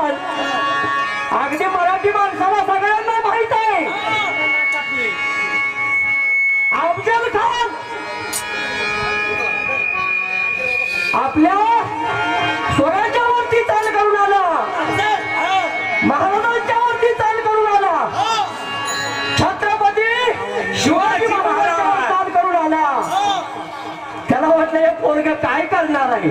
अगदी मराठी माणसाला सगळ्यांना माहीत आहे. अफजल खान. आपल्या स्वराज्यावरती चाल करून आला. महाराजांच्या वरती चाल करून आला. छत्रपती शिवाजी महाराजांवर चाल करून आला. त्याला वाटलं हे पोरग काय करणार आहे?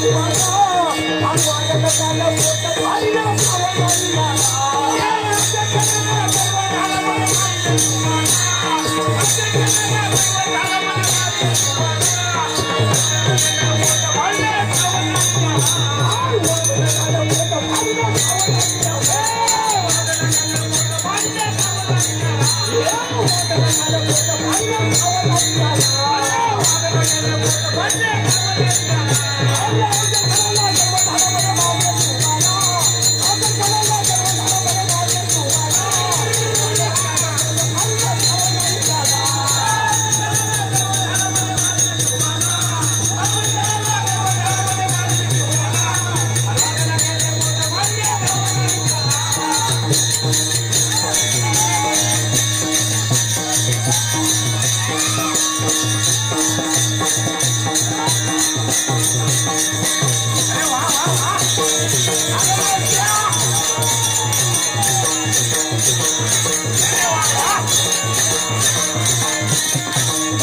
Yeah. Oh,